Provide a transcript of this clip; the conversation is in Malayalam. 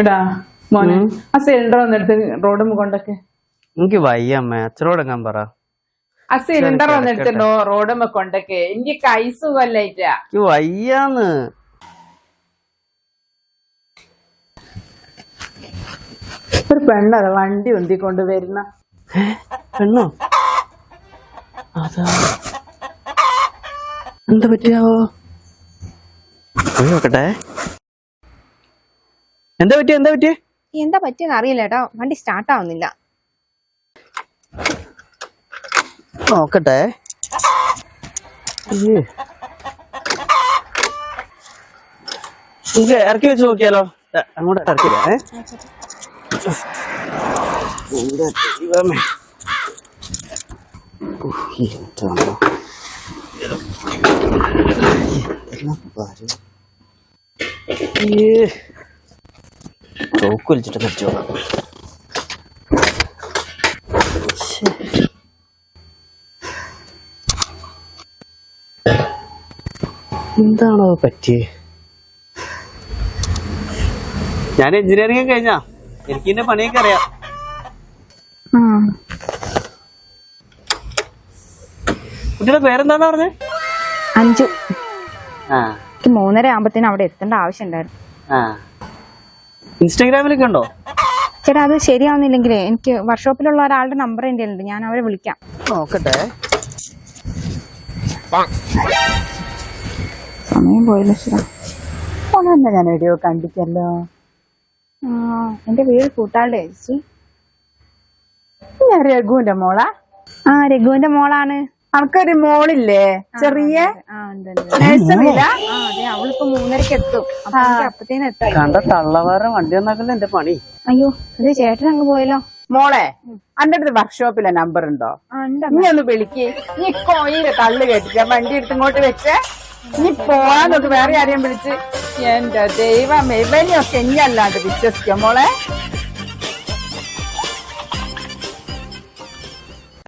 എടാ മോനെ ആ സിലിണ്ടർ വന്നെടുത്ത് റോഡ് കൊണ്ടൊക്കെ. എനിക്ക് വയ്യ അമ്മ. അച്ഛനോടെങ്ങാൻ പറ. ആ സിലിണ്ടർ വന്നെടുത്തിട്ടോ റോഡ് കൊണ്ടൊക്കെ. എനിക്ക് കൈ സുഖമല്ലായിട്ടാ. എനിക്ക് വയ്യാന്ന്. ഒരു പെണ്ണത വണ്ടി ഉന്തിക്കൊണ്ട് വരുന്ന. പെണ്ണോ? അതാ. എന്താ പറ്റിയാവോ? നോക്കട്ടെ. എന്താ പറ്റിയ? എന്താ പറ്റിയ? എന്താ പറ്റിയെന്ന് അറിയില്ല കേട്ടോ. വണ്ടി സ്റ്റാർട്ട് ആവുന്നില്ല. നോക്കട്ടെ. നമുക്ക് ഇറക്കി വെച്ച് നോക്കിയാലോ? അങ്ങോട്ട് ഇറക്കില്ല ഏ? എന്താണോ? ഭാരം. വലിച്ചിട്ട് മരിച്ചു എന്താണോ പറ്റിയേ? ഞാൻ എഞ്ചിനീയറിംഗ് കഴിഞ്ഞാ? എനിക്ക് എന്റെ പണിയൊക്കെ അറിയാം. കുട്ടിയുടെ പേരെന്താന്ന് പറഞ്ഞേ? അഞ്ചു മൂന്നര ആകുമ്പത്തേനും അവിടെ എത്തേണ്ട ആവശ്യം ഉണ്ടായിരുന്നു ആ. ഇൻസ്റ്റാഗ്രാമിലൊക്കെ ഉണ്ടോ? ചേട്ടാ അത് ശരിയാവുന്നില്ലെങ്കിൽ എനിക്ക് വർക്ക്ഷോപ്പിലുള്ള ഒരാളുടെ നമ്പർ എന്റെ ഉണ്ട് ഞാൻ അവരെ വിളിക്കാം. നോക്കട്ടെ. സമയം പോയില്ല ചേട്ടാ. ഞാൻ വീഡിയോ കണ്ടിട്ടല്ലോ. ആ, എന്റെ വീട് കൂട്ടാളുടെ ചേച്ചി. ഞാൻ രഘുവിന്റെ മോളാ? ആ രഘുവിന്റെ മോളാണ്. അവൾക്കൊരു മോളില്ലേ? ചെറിയ അവളിപ്പോ മൂന്നരക്ക് എത്തും. അപ്പത്തേനും എത്താം കണ്ട തള്ളവാറ വണ്ടി എന്റെ പണി? അയ്യോ അത് ചേട്ടൻ അങ്ങ് പോയല്ലോ. മോളെ അന്റെ അടുത്ത് വർക്ക്ഷോപ്പിലെ നമ്പർ ഉണ്ട്? നീ ഒന്ന് വിളിക്ക്. നീ കോയിലെ തള്ളു കേട്ടിട്ട് വണ്ടി എടുത്ത് ഇങ്ങോട്ട് വെച്ചേ. നീ പോവാൻ നോക്ക് വേറെ ആരെയും വിളിച്ച്. എന്റെ ദൈവം ഇവനെയൊക്കെ ഇനി അല്ലാണ്ട് വിശ്വസിക്കാം മോളെ?